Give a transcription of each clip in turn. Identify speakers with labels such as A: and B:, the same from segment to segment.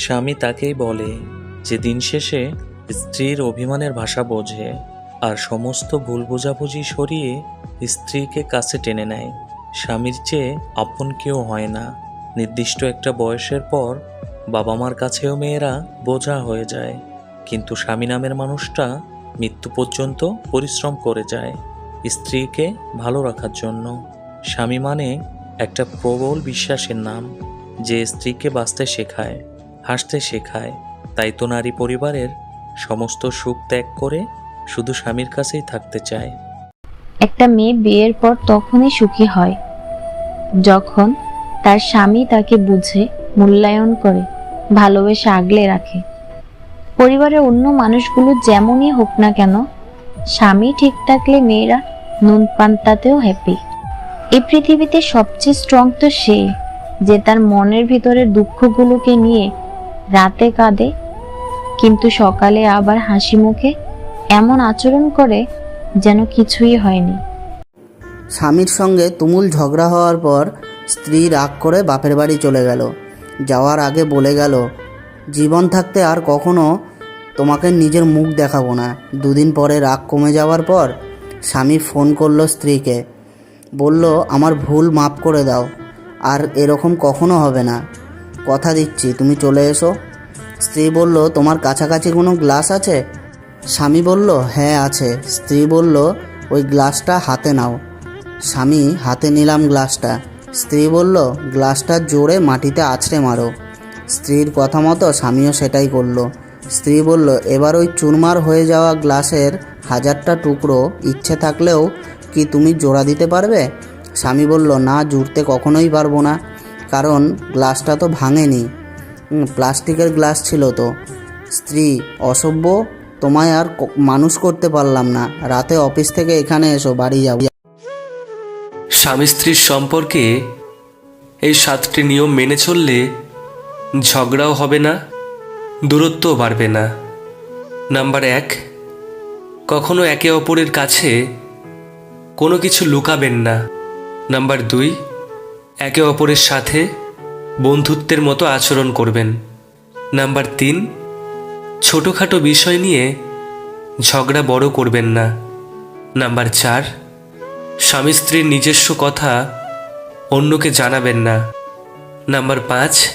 A: স্বামী তাকেই বলে যে দিন শেষে স্ত্রীর অভিমানের ভাষা বোঝে আর সমস্ত ভুল বোঝাবুঝি সরিয়ে স্ত্রীকে কাছে টেনে নেয়। স্বামীর চেয়ে আপন কেউ হয় না। নির্দিষ্ট একটা বয়সের পর বাবা মার কাছেও মেয়েরা বোঝা হয়ে যায়। কিন্তু স্বামী নামের মানুষটা মৃত্যু পর্যন্ত পরিশ্রম করে যায় স্ত্রীকে ভালো রাখার জন্য। স্বামী মানে একটা প্রবল বিশ্বাসের নাম যে স্ত্রীকে বাঁচতে শেখায়। হাসতে শেখায়। তাই তো নারী পরিবারের সমস্ত সুখ ত্যাগ করে শুধু স্বামীর কাছেই থাকতে চায়।
B: একটা মেয়ে বিয়ের পর তখনই সুখী হয়। যখন তার স্বামী তাকে বুঝে, মূল্যায়ন করে, ভালোবেসে আগলে রাখে। পরিবারের অন্য মানুষগুলো যেমনই হোক না কেন, স্বামী ঠিক থাকলে মেয়েরা নুন পান্তাতেও হ্যাপি এই পৃথিবীতে সবচেয়ে স্ট্রং তো সে, যে তার মনের ভিতরের দুঃখগুলোকে নিয়ে রাতে কাঁদে, কিন্তু সকালে আবার হাসি মুখে এমন আচরণ করে যেন কিছুই হয়নি।
C: স্বামীর সঙ্গে তুমুল ঝগড়া হওয়ার পর স্ত্রী রাগ করে বাপের বাড়ি চলে গেল। যাওয়ার আগে বলে গেল, জীবন থাকতে আর কখনো তোমাকে নিজের মুখ দেখাবো না। দুদিন পরে রাগ কমে যাওয়ার পর স্বামী ফোন করল স্ত্রীকে। বলল, আমার ভুল মাফ করে দাও, আর এরকম কখনো হবে না। কথা দিচ্ছি, তুমি চলে এসো। স্ত্রী বলল, তোমার কাছাকাছি কোনো গ্লাস আছে? স্বামী বলল হ্যাঁ আছে। স্ত্রী বলল, ওই গ্লাসটা হাতে নাও। স্বামী, হাতে নিলাম গ্লাসটা। স্ত্রী বলল, গ্লাসটা জোরে মাটিতে আছড়ে মারো। স্ত্রীর কথা মতো স্বামীও সেটাই করল। স্ত্রী বলল, এবার ওই চুরমার হয়ে যাওয়া গ্লাসের হাজারটা টুকরো ইচ্ছে থাকলেও কি তুমি জোড়া দিতে পারবে? স্বামী বলল, না, জুড়তে কখনোই পারব না। কারণ গ্লাসটা তো ভাঙেনি। প্লাস্টিকের গ্লাস ছিল তো। স্ত্রী, অসভ্য, তোমায় আর মানুষ করতে পারলাম না। রাতে অফিস থেকে এখানে এসো, বাড়ি যাও।
D: স্বামী স্ত্রীর সম্পর্কে এই সাতটি নিয়ম মেনে চললে ঝগড়াও হবে না, দূরত্বও বাড়বে না। নাম্বার এক, কখনো একে অপরের কাছে কোনো কিছু লুকাবেন না। নাম্বার দুই একে অপরের সাথে বন্ধুত্বের মতো আচরণ করবেন। নাম্বার তিন, ছোটোখাটো বিষয় নিয়ে ঝগড়া বড় করবেন না। নাম্বার চার, স্বামী স্ত্রীর নিজস্ব কথা অন্যকে জানাবেন না। নাম্বার পাঁচ,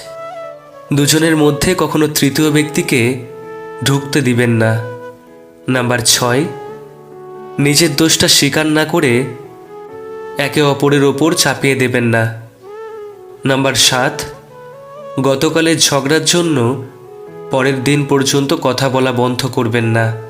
D: দুজনের মধ্যে কখনো তৃতীয় ব্যক্তিকে ঢুকতে দিবেন না। নাম্বার ছয়, নিজের দোষটা স্বীকার না করে একে অপরের ওপর চাপিয়ে দেবেন না। নাম্বার সাত গতকালের ঝগড়ার জন্য পরের দিন পর্যন্ত কথা বলা বন্ধ করবেন না।